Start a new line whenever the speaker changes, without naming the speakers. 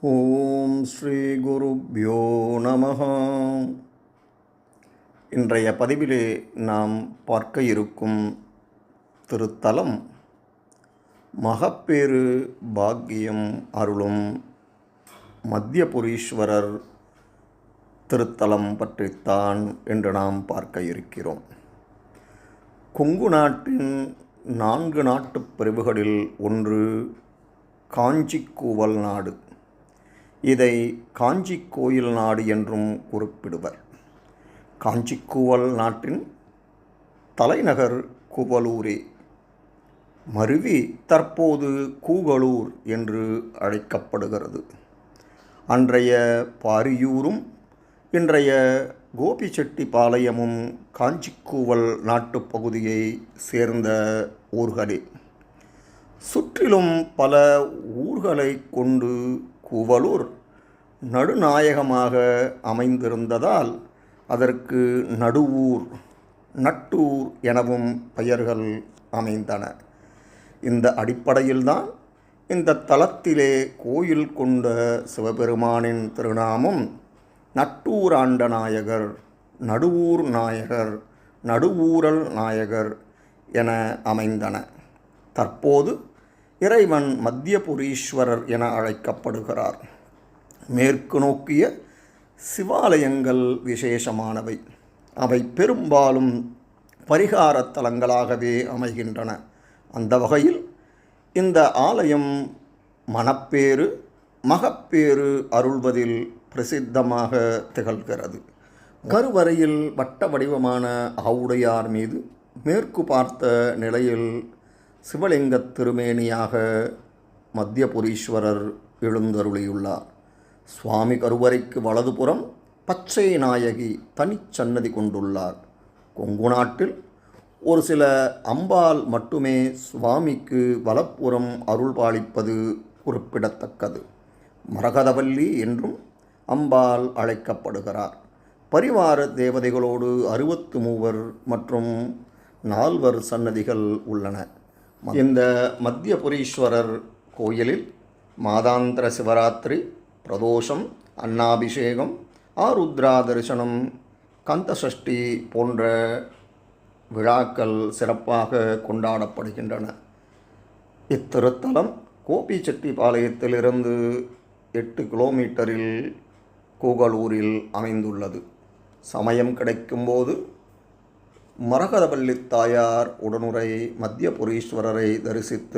ஓம் ஸ்ரீ குருப்யோ நம இன்றைய பதிவிலே நாம் பார்க்க இருக்கும் திருத்தலம் மகப்பேறு பாக்கியம் அருளும் மத்தியபுரீஸ்வரர் திருத்தலம் பற்றித்தான் என்று நாம் பார்க்க இருக்கிறோம். கொங்கு நாட்டின் நான்கு நாட்டு பிரிவுகளில் ஒன்று காஞ்சிக்கூவல் நாடு. இதை காஞ்சி கோயில் நாடு என்றும் குறிப்பிடுவர். காஞ்சிக்கூவல் நாட்டின் தலைநகர் கூவலூரே. மருவி தற்போது கூகலூர் என்று அழைக்கப்படுகிறது. அன்றைய பாரியூரும் இன்றைய கோபிச்செட்டிப்பாளையமும் காஞ்சிக்கூவல் நாட்டுப் பகுதியை சேர்ந்த ஊர்களே. சுற்றிலும் பல ஊர்களை கொண்டு கூவலூர் நடுநாயகமாக அமைந்திருந்ததால் அதற்கு நடுவூர் நட்டூர் எனவும் பெயர்கள் அமைந்தன. இந்த அடிப்படையில்தான் இந்த தலத்திலே கோயில் கொண்ட சிவபெருமானின் திருநாமம் நட்டூராண்ட நாயகர் நடுவூர் நாயகர் நடுவூரல் நாயகர் என அமைந்தன. தற்போது இறைவன் மத்தியபுரீஸ்வரர் என அழைக்கப்படுகிறார். மேற்கு நோக்கிய சிவாலயங்கள் விசேஷமானவை. அவை பெரும்பாலும் பரிகாரத் தலங்களாகவே அமைகின்றன. அந்த வகையில் இந்த ஆலயம் மணப்பேறு மகப்பேறு அருள்வதில் பிரசித்தமாக திகழ்கிறது. கருவறையில் வட்ட வடிவமான ஆவுடையார் மீது மேற்கு பார்த்த நிலையில் சிவலிங்கத் திருமேனியாக மத்தியபுரீஸ்வரர் எழுந்தருளியுள்ளார். சுவாமி கருவறைக்கு வலதுபுறம் பச்சை நாயகி தனிச்சன்னதி கொண்டுள்ளார். கொங்கு நாட்டில் ஒரு சில அம்பாள் மட்டுமே சுவாமிக்கு வலப்புறம் அருள் பாலிப்பது குறிப்பிடத்தக்கது. மரகதவல்லி என்றும் அம்பாள் அழைக்கப்படுகிறார். பரிவார தேவதைகளோடு அறுபத்து மூவர் மற்றும் நால்வர் சன்னதிகள் உள்ளன. இந்த மத்தியபுரீஸ்வரர் கோயிலில் மாதாந்திர சிவராத்திரி பிரதோஷம் அன்னாபிஷேகம் ஆருத்ரா தரிசனம் கந்தசஷ்டி போன்ற விழாக்கள் சிறப்பாக கொண்டாடப்படுகின்றன. இத்திருத்தலம் கோபிச்செட்டிப்பாளையத்திலிருந்து எட்டு கிலோமீட்டரில் கூகலூரில் அமைந்துள்ளது. சமயம் கிடைக்கும்போது மரகதவள்ளி தாயார் உடனுரை மத்தியபுரீஸ்வரரை தரிசித்து